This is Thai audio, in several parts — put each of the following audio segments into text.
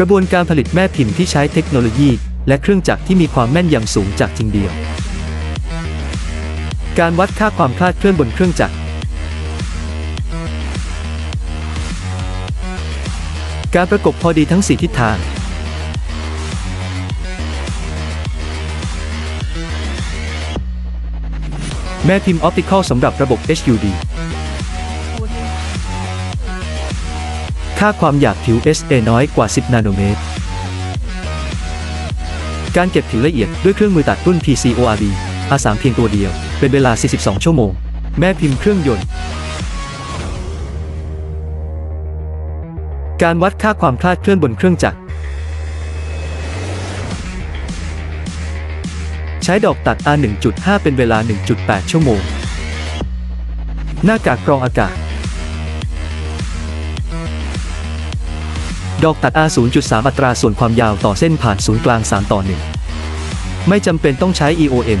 กระบวนการผลิตแม่พิมพ์ที่ใช้เทคโนโลยี และเครื่องจักรที่มีความแม่นยำสูงจากจริงเดียว การวัดค่าความคลาดเคลื่อนบนเครื่องจักร การประกบพอดีทั้ง 4 ทิศทาง แม่พิมพ์ออปติคอลสำหรับระบบ HUD ค่าความหยาบผิว SA น้อยกว่า 10 นาโนเมตร การเก็บผิวละเอียดด้วยเครื่องมือตัดรุ่น PCORD R3 เพียงตัวเดียว เป็นเวลา 42 ชั่วโมง แม่พิมพ์เครื่องยนต์ การวัดค่าความคลาดเคลื่อนบนเครื่องจักร ใช้ดอกตัด R 1.5 เป็นเวลา 1.8 ชั่วโมง หน้ากากกรองอากาศ ดอกตัด R 0.3 อัตราส่วนความยาวต่อเส้นผ่านศูนย์กลาง 3 ต่อ 1 ไม่จำเป็นต้องใช้ EOM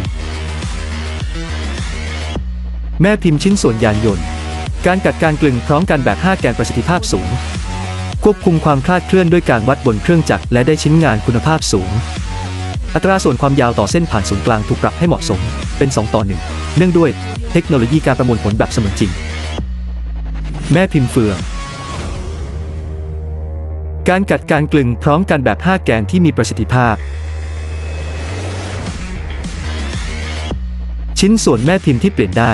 แม่พิมพ์ชิ้นส่วนยานยนต์ การกัดการกลึงพร้อมกันแบบ 5 แกนประสิทธิภาพสูง ควบคุมความคลาดเคลื่อนด้วยการวัดบนเครื่องจักรและได้ชิ้นงานคุณภาพสูง อัตราส่วนความยาวต่อเส้นผ่านศูนย์กลางถูกปรับให้เหมาะสมเป็น 2 ต่อ 1 เนื่องด้วยเทคโนโลยีการประมวลผลแบบเสมือนจริง แม่พิมพ์เฟือง การกัดการกลึงพร้อมกันแบบ 5 แกนที่มีประสิทธิภาพ ชิ้นส่วนแม่พิมพ์ที่เปลี่ยนได้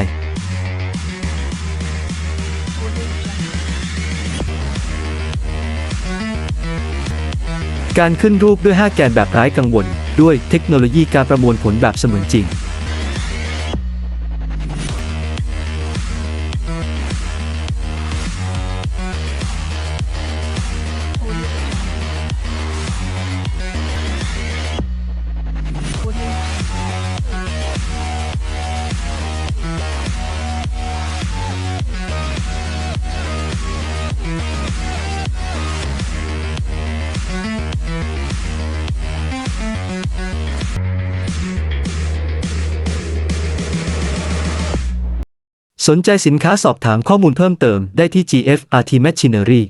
การขึ้นรูปด้วย 5 แกนแบบไร้กังวล ด้วยเทคโนโลยีการประมวลผลแบบเสมือนจริง สนใจสินค้าสอบถามข้อมูลเพิ่มเติมได้ที่ GFRT Machinery